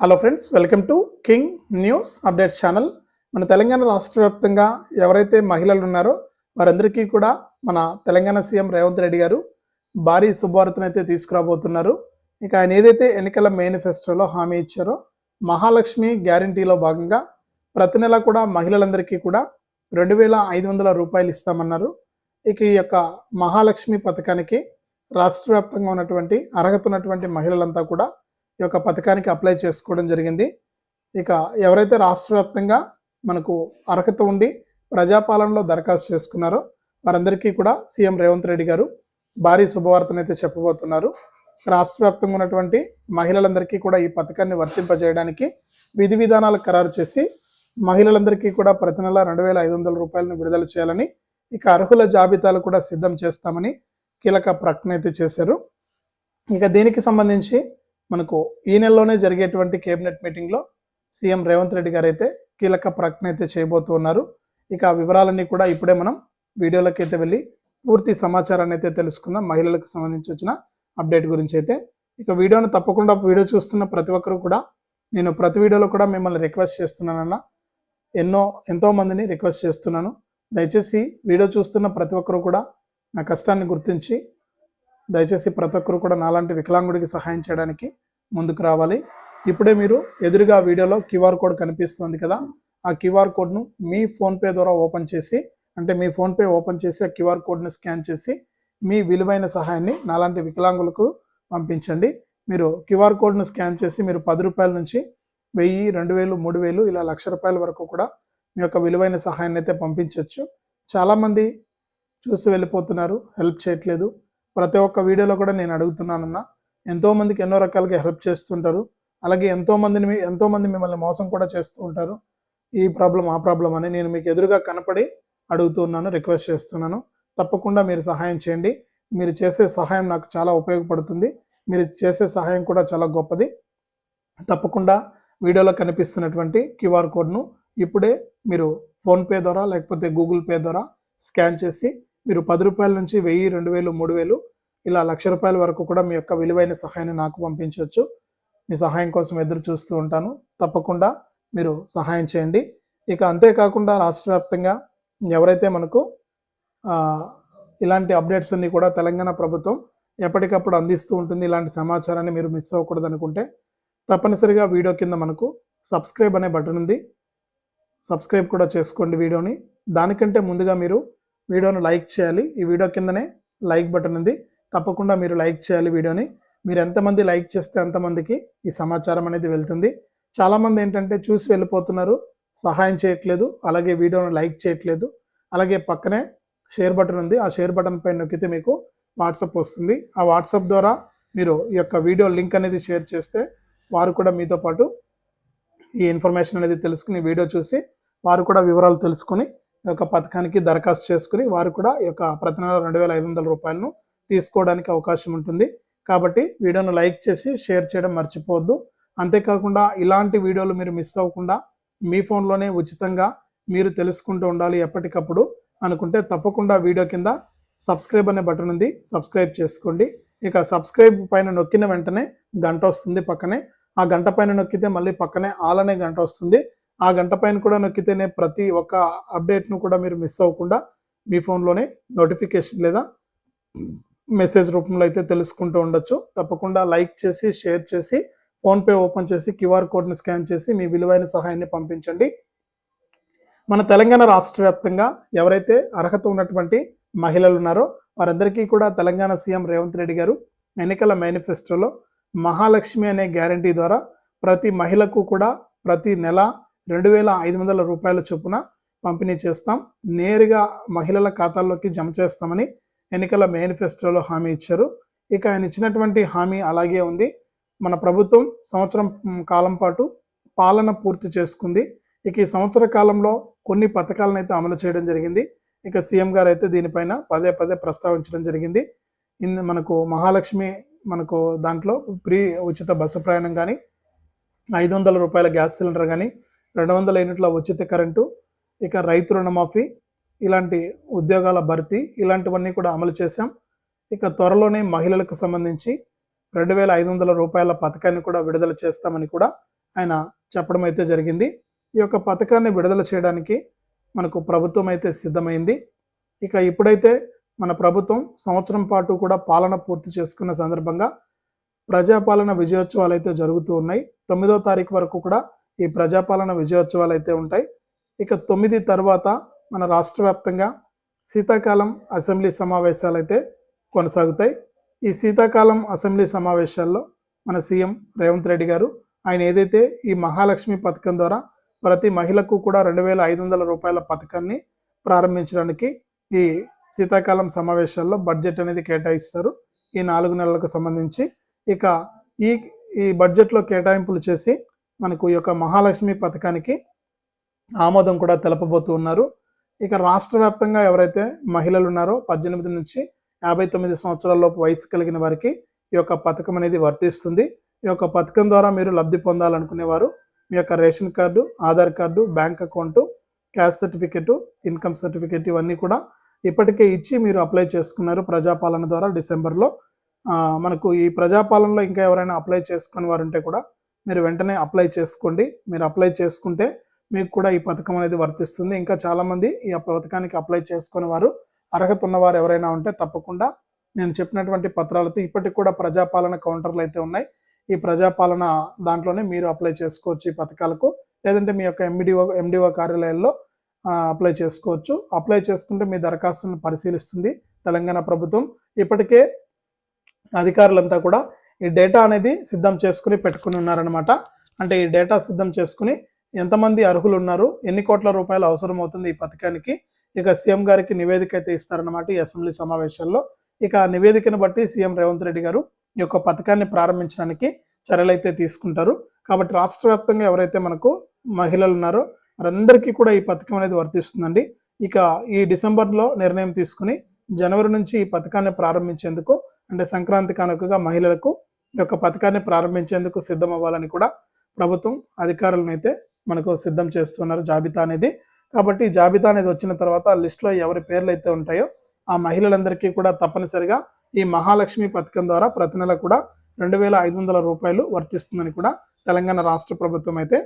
Hello friends welcome to King News update channel మన తెలంగాణ రాష్ట్ర వ్యాప్తంగా ఎవరైతే మహిళలు ఉన్నారో వారందరికీ కూడా మన తెలంగాణ సీఎం రేవంత్ రెడ్డి గారు భారీ శుభవార్తనైతే తీసుకురాబోతున్నారు. ఇక ఆయన ఏదైతే ఎన్నికల మేనిఫెస్టోలో హామీ ఇచ్చారో మహాలక్ష్మి గ్యారంటీలో భాగంగా ప్రతి నెల కూడా మహిళలందరికీ కూడా రెండు వేల ఐదు వందల రూపాయలు ఇస్తామన్నారు. ఇక ఈ యొక్క మహాలక్ష్మి పథకానికి రాష్ట్ర వ్యాప్తంగా ఉన్నటువంటి అర్హత ఉన్నటువంటి మహిళలంతా కూడా ఈ యొక్క పథకానికి అప్లై చేసుకోవడం జరిగింది. ఇక ఎవరైతే రాష్ట్ర వ్యాప్తంగా మనకు అర్హత ఉండి ప్రజాపాలనలో దరఖాస్తు చేసుకున్నారో వారందరికీ కూడా సీఎం రేవంత్ రెడ్డి గారు భారీ శుభవార్తను అయితే చెప్పబోతున్నారు. రాష్ట్ర వ్యాప్తంగా ఉన్నటువంటి మహిళలందరికీ కూడా ఈ పథకాన్ని వర్తింపజేయడానికి విధి విధానాలు ఖరారు చేసి మహిళలందరికీ కూడా ప్రతి నెల రెండు వేల ఐదు వందల రూపాయలను విడుదల చేయాలని ఇక అర్హుల జాబితాలు కూడా సిద్ధం చేస్తామని కీలక ప్రకటన అయితే చేశారు. ఇక దీనికి సంబంధించి మనకు ఈ నెలలోనే జరిగేటువంటి కేబినెట్ మీటింగ్లో సీఎం రేవంత్ రెడ్డి గారు అయితే కీలక ప్రకటన అయితే చేయబోతూ ఉన్నారు. ఇక ఆ వివరాలన్నీ కూడా ఇప్పుడే మనం వీడియోలోకి అయితే వెళ్ళి పూర్తి సమాచారాన్ని అయితే తెలుసుకుందాం. మహిళలకు సంబంధించి వచ్చిన అప్డేట్ గురించి అయితే. ఇక వీడియోను తప్పకుండా వీడియో చూస్తున్న ప్రతి ఒక్కరు కూడా నేను ప్రతి వీడియోలో కూడా మిమ్మల్ని రిక్వెస్ట్ చేస్తున్నానన్న ఎన్నో ఎంతో మందిని రిక్వెస్ట్ చేస్తున్నాను. దయచేసి వీడియో చూస్తున్న ప్రతి ఒక్కరు కూడా నా కష్టాన్ని గుర్తించి దయచేసి ప్రతి ఒక్కరు కూడా నాలాంటి వికలాంగుడికి సహాయం చేయడానికి ముందుకు రావాలి. ఇప్పుడే మీరు ఎదురుగా వీడియోలో క్యూఆర్ కోడ్ కనిపిస్తుంది కదా ఆ క్యూఆర్ కోడ్ను మీ ఫోన్పే ద్వారా ఓపెన్ చేసి అంటే మీ ఫోన్పే ఓపెన్ చేసి ఆ క్యూఆర్ కోడ్ను స్కాన్ చేసి మీ విలువైన సహాయాన్ని నాలాంటి వికలాంగులకు పంపించండి. మీరు క్యూఆర్ కోడ్ను స్కాన్ చేసి మీరు పది రూపాయల నుంచి వెయ్యి రెండు వేలు మూడు వేలు ఇలా లక్ష రూపాయల వరకు కూడా మీ యొక్క విలువైన సహాయాన్ని అయితే పంపించవచ్చు చాలామంది చూసి వెళ్ళిపోతున్నారు హెల్ప్ చేయట్లేదు. ప్రతి ఒక్క వీడియోలో కూడా నేను అడుగుతున్నానన్నా. ఎంతోమందికి ఎన్నో రకాలుగా హెల్ప్ చేస్తుంటారు. అలాగే ఎంతోమందిని ఎంతోమంది మిమ్మల్ని మోసం కూడా చేస్తూ ఉంటారు. ఈ ప్రాబ్లం ఆ ప్రాబ్లం అని నేను మీకు ఎదురుగా కనపడి అడుగుతున్నాను రిక్వెస్ట్ చేస్తున్నాను. తప్పకుండా మీరు సహాయం చేయండి. మీరు చేసే సహాయం నాకు చాలా ఉపయోగపడుతుంది. మీరు చేసే సహాయం కూడా చాలా గొప్పది. తప్పకుండా వీడియోలో కనిపిస్తున్నటువంటి క్యూఆర్ కోడ్ను ఇప్పుడే మీరు ఫోన్పే ద్వారా లేకపోతే గూగుల్ పే ద్వారా స్కాన్ చేసి మీరు పది రూపాయల నుంచి వెయ్యి రెండు వేలు మూడు వేలు ఇలా లక్ష రూపాయల వరకు కూడా మీ యొక్క విలువైన సహాయాన్ని నాకు పంపించవచ్చు. మీ సహాయం కోసం ఎదురు చూస్తూ ఉంటాను. తప్పకుండా మీరు సహాయం చేయండి. ఇక అంతేకాకుండా రాష్ట్ర వ్యాప్తంగా ఎవరైతే మనకు ఇలాంటి అప్డేట్స్ అన్ని కూడా తెలంగాణ ప్రభుత్వం ఎప్పటికప్పుడు అందిస్తూ ఉంటుంది. ఇలాంటి సమాచారాన్ని మీరు మిస్ అవ్వకూడదు అనుకుంటే తప్పనిసరిగా వీడియో కింద మనకు సబ్స్క్రైబ్ అనే బటన్ ఉంది. సబ్స్క్రైబ్ కూడా చేసుకోండి వీడియోని. దానికంటే ముందుగా మీరు వీడియోను లైక్ చేయాలి. ఈ వీడియో కిందనే లైక్ బటన్ ఉంది. తప్పకుండా మీరు లైక్ చేయాలి వీడియోని. మీరు ఎంతమంది లైక్ చేస్తే అంతమందికి ఈ సమాచారం అనేది వెళ్తుంది. చాలామంది ఏంటంటే చూసి వెళ్ళిపోతున్నారు. సహాయం చేయట్లేదు. అలాగే వీడియోను లైక్ చేయట్లేదు. అలాగే పక్కనే షేర్ బటన్ ఉంది. ఆ షేర్ బటన్ పైన నొక్కితే మీకు వాట్సాప్ వస్తుంది. ఆ వాట్సాప్ ద్వారా మీరు ఈ యొక్క వీడియో లింక్ అనేది షేర్ చేస్తే వారు కూడా మీతో పాటు ఈ ఇన్ఫర్మేషన్ అనేది తెలుసుకుని వీడియో చూసి వారు కూడా వివరాలు తెలుసుకుని యొక్క పథకానికి దరఖాస్తు చేసుకుని వారు కూడా ఈ యొక్క ప్రతి నెల రెండు వేల ఐదు వందల రూపాయలను తీసుకోవడానికి అవకాశం ఉంటుంది. కాబట్టి వీడియోను లైక్ చేసి షేర్ చేయడం మర్చిపోవద్దు. అంతేకాకుండా ఇలాంటి వీడియోలు మీరు మిస్ అవ్వకుండా మీ ఫోన్లోనే ఉచితంగా మీరు తెలుసుకుంటూ ఉండాలి ఎప్పటికప్పుడు అనుకుంటే తప్పకుండా వీడియో కింద సబ్స్క్రైబ్ అనే బటన్ ఉంది. సబ్స్క్రైబ్ చేసుకోండి. ఇక సబ్స్క్రైబ్ పైన నొక్కిన వెంటనే గంట వస్తుంది పక్కనే. ఆ గంట పైన నొక్కితే మళ్ళీ పక్కనే ఆల్ అనే గంట వస్తుంది. ఆ గంట పైన కూడా నొక్కితేనే ప్రతి ఒక్క అప్డేట్ను కూడా మీరు మిస్ అవ్వకుండా మీ ఫోన్లోనే నోటిఫికేషన్ లేదా మెసేజ్ రూపంలో అయితే తెలుసుకుంటూ ఉండొచ్చు. తప్పకుండా లైక్ చేసి షేర్ చేసి ఫోన్పే ఓపెన్ చేసి క్యూఆర్ కోడ్ని స్కాన్ చేసి మీ విలువైన సహాయాన్ని పంపించండి. మన తెలంగాణ రాష్ట్ర వ్యాప్తంగా ఎవరైతే అర్హత ఉన్నటువంటి మహిళలు ఉన్నారో వారందరికీ కూడా తెలంగాణ సీఎం రేవంత్ రెడ్డి గారు ఎన్నికల మేనిఫెస్టోలో మహాలక్ష్మి అనే గ్యారంటీ ద్వారా ప్రతి మహిళకు కూడా ప్రతి నెల రెండు వేల ఐదు వందల రూపాయల చొప్పున పంపిణీ చేస్తాం. నేరుగా మహిళల ఖాతాల్లోకి జమ చేస్తామని ఎన్నికల మేనిఫెస్టోలో హామీ ఇచ్చారు. ఇక ఆయన ఇచ్చినటువంటి హామీ అలాగే ఉంది. మన ప్రభుత్వం సంవత్సరం కాలం పాటు పాలన పూర్తి చేసుకుంది. ఇక ఈ సంవత్సర కాలంలో కొన్ని పథకాలను అయితే అమలు చేయడం జరిగింది. ఇక సీఎం గారు అయితే దీనిపైన పదే పదే ప్రస్తావించడం జరిగింది. ఇందు మనకు మహాలక్ష్మి మనకు దాంట్లో ఫ్రీ ఉచిత బస్సు ప్రయాణం కానీ ఐదు వందల రూపాయల గ్యాస్ సిలిండర్ కానీ రెండు వందల యూనిట్ల ఉచిత కరెంటు ఇక రైతు రుణమాఫీ ఇలాంటి ఉద్యోగాల భర్తీ ఇలాంటివన్నీ కూడా అమలు చేశాం. ఇక త్వరలోనే మహిళలకు సంబంధించి రెండు వేల ఐదు వందల రూపాయల పథకాన్ని కూడా విడుదల చేస్తామని కూడా ఆయన చెప్పడం అయితే జరిగింది. ఈ యొక్క పథకాన్ని విడుదల చేయడానికి మనకు ప్రభుత్వం అయితే సిద్ధమైంది. ఇక ఇప్పుడైతే మన ప్రభుత్వం సంవత్సరం పాటు కూడా పాలన పూర్తి చేసుకున్న సందర్భంగా ప్రజాపాలన విజయోత్సవాలు అయితే జరుగుతూ ఉన్నాయి. తొమ్మిదో తారీఖు వరకు కూడా ఈ ప్రజాపాలన విజయోత్సవాలు అయితే ఉంటాయి. ఇక తొమ్మిది తర్వాత మన రాష్ట్ర వ్యాప్తంగా శీతాకాలం అసెంబ్లీ సమావేశాలు అయితే కొనసాగుతాయి. ఈ శీతాకాలం అసెంబ్లీ సమావేశాల్లో మన సీఎం రేవంత్ రెడ్డి గారు ఆయన ఏదైతే ఈ మహాలక్ష్మి పథకం ద్వారా ప్రతి మహిళకు కూడా రెండు వేల ఐదు వందల రూపాయల పథకాన్ని ప్రారంభించడానికి ఈ శీతాకాలం సమావేశాల్లో బడ్జెట్ అనేది కేటాయిస్తారు. ఈ నాలుగు నెలలకు సంబంధించి ఇక ఈ ఈ బడ్జెట్లో కేటాయింపులు చేసి మనకు ఈ యొక్క మహాలక్ష్మి పథకానికి ఆమోదం కూడా తెలపబోతూ ఉన్నారు. ఇక రాష్ట్ర వ్యాప్తంగా ఎవరైతే మహిళలు ఉన్నారో పద్దెనిమిది నుంచి యాభై తొమ్మిది సంవత్సరాలలోపు వయసు కలిగిన వారికి ఈ యొక్క పథకం అనేది వర్తిస్తుంది. ఈ యొక్క పథకం ద్వారా మీరు లబ్ధి పొందాలనుకునేవారు మీ యొక్క ration card Aadhaar card bank account cash certificate income certificate ఇవన్నీ కూడా ఇప్పటికే ఇచ్చి మీరు అప్లై చేసుకున్నారు ప్రజాపాలన ద్వారా డిసెంబర్లో. మనకు ఈ ప్రజాపాలనలో ఇంకా ఎవరైనా అప్లై చేసుకుని వారు ఉంటే కూడా మీరు వెంటనే అప్లై చేసుకోండి. మీరు అప్లై చేసుకుంటే మీకు కూడా ఈ పథకం అనేది వర్తిస్తుంది. ఇంకా చాలామంది ఈ పథకానికి అప్లై చేసుకుని వారు అర్హత ఉన్నవారు ఎవరైనా ఉంటే తప్పకుండా నేను చెప్పినటువంటి పత్రాలతో ఇప్పటికి కూడా ప్రజాపాలన కౌంటర్లు అయితే ఉన్నాయి. ఈ ప్రజాపాలన దాంట్లోనే మీరు అప్లై చేసుకోవచ్చు ఈ పథకాలకు. లేదంటే మీ యొక్క ఎండిఓ ఎండిఓ కార్యాలయాల్లో అప్లై చేసుకోవచ్చు. అప్లై చేసుకుంటే మీ దరఖాస్తును పరిశీలిస్తుంది తెలంగాణ ప్రభుత్వం. ఇప్పటికే అధికారులంతా కూడా ఈ డేటా అనేది సిద్ధం చేసుకుని పెట్టుకుని ఉన్నారనమాట అంటే ఈ డేటా సిద్ధం చేసుకుని ఎంతమంది అర్హులు ఉన్నారు ఎన్ని కోట్ల రూపాయలు అవసరం అవుతుంది ఈ పథకానికి ఇక సీఎం గారికి నివేదిక అయితే ఇస్తారన్నమాట ఈ అసెంబ్లీ సమావేశాల్లో. ఇక నివేదికను బట్టి సీఎం రేవంత్ రెడ్డి గారు ఈ యొక్క పథకాన్ని ప్రారంభించడానికి చర్యలు అయితే తీసుకుంటారు. కాబట్టి రాష్ట్ర వ్యాప్తంగా ఎవరైతే మనకు మహిళలు ఉన్నారో వారందరికీ కూడా ఈ పథకం అనేది వర్తిస్తుందండి. ఇక ఈ డిసెంబర్లో నిర్ణయం తీసుకుని జనవరి నుంచి ఈ పథకాన్ని ప్రారంభించేందుకు అంటే సంక్రాంతి కానుకగా మహిళలకు యొక్క పథకాన్ని ప్రారంభించేందుకు సిద్ధం అవ్వాలని కూడా ప్రభుత్వం అధికారులను అయితే మనకు సిద్ధం చేస్తున్నారు జాబితా అనేది. కాబట్టి జాబితా అనేది వచ్చిన తర్వాత లిస్టులో ఎవరి పేర్లు అయితే ఉంటాయో ఆ మహిళలందరికీ కూడా తప్పనిసరిగా ఈ మహాలక్ష్మి పథకం ద్వారా ప్రతి నెల కూడా రెండు వేల ఐదు వందల రూపాయలు వర్తిస్తుందని కూడా తెలంగాణ రాష్ట్ర ప్రభుత్వం అయితే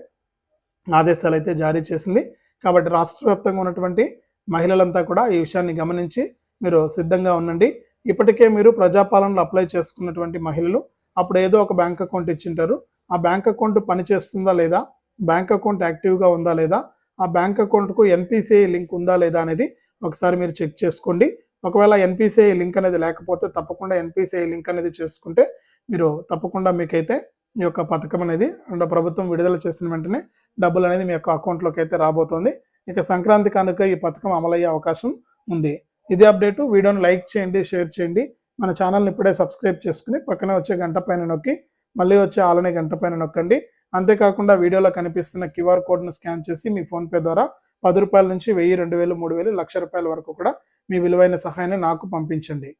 ఆదేశాలు అయితే జారీ చేసింది. కాబట్టి రాష్ట్ర వ్యాప్తంగా ఉన్నటువంటి మహిళలంతా కూడా ఈ విషయాన్ని గమనించి మీరు సిద్ధంగా ఉండండి. ఇప్పటికే మీరు ప్రజాపాలనలో అప్లై చేసుకున్నటువంటి మహిళలు అప్పుడు ఏదో ఒక బ్యాంక్ అకౌంట్ ఇచ్చింటారు. ఆ బ్యాంక్ అకౌంట్ పనిచేస్తుందా లేదా? బ్యాంక్ అకౌంట్ యాక్టివ్గా ఉందా లేదా? ఆ బ్యాంక్ అకౌంట్కు ఎన్పిసిఐ లింక్ ఉందా లేదా అనేది ఒకసారి మీరు చెక్ చేసుకోండి. ఒకవేళ ఎన్పిసిఐ లింక్ అనేది లేకపోతే తప్పకుండా ఎన్పిసిఐ లింక్ అనేది చేసుకుంటే మీరు తప్పకుండా మీకైతే ఈ యొక్క పథకం అనేది అండ్ ప్రభుత్వం విడుదల చేసిన వెంటనే డబ్బులు అనేది మీ యొక్క అకౌంట్లోకి అయితే రాబోతోంది. ఇక సంక్రాంతి కనుక ఈ పథకం అమలయ్యే అవకాశం ఉంది. ఇదే అప్డేటు. వీడియోని లైక్ చేయండి షేర్ చేయండి. మన ఛానల్ని ఇప్పుడే సబ్స్క్రైబ్ చేసుకుని పక్కనే వచ్చే గంట పైన నొక్కి మళ్ళీ వచ్చే ఆలనే గంట పైన నొక్కండి. అంతేకాకుండా వీడియోలో కనిపిస్తున్న క్యూఆర్ కోడ్ను స్కాన్ చేసి మీ ఫోన్పే ద్వారా పది రూపాయల నుంచి వెయ్యి రెండు వేలు మూడు వేలు లక్ష రూపాయల వరకు కూడా మీ విలువైన సహాయాన్ని నాకు పంపించండి.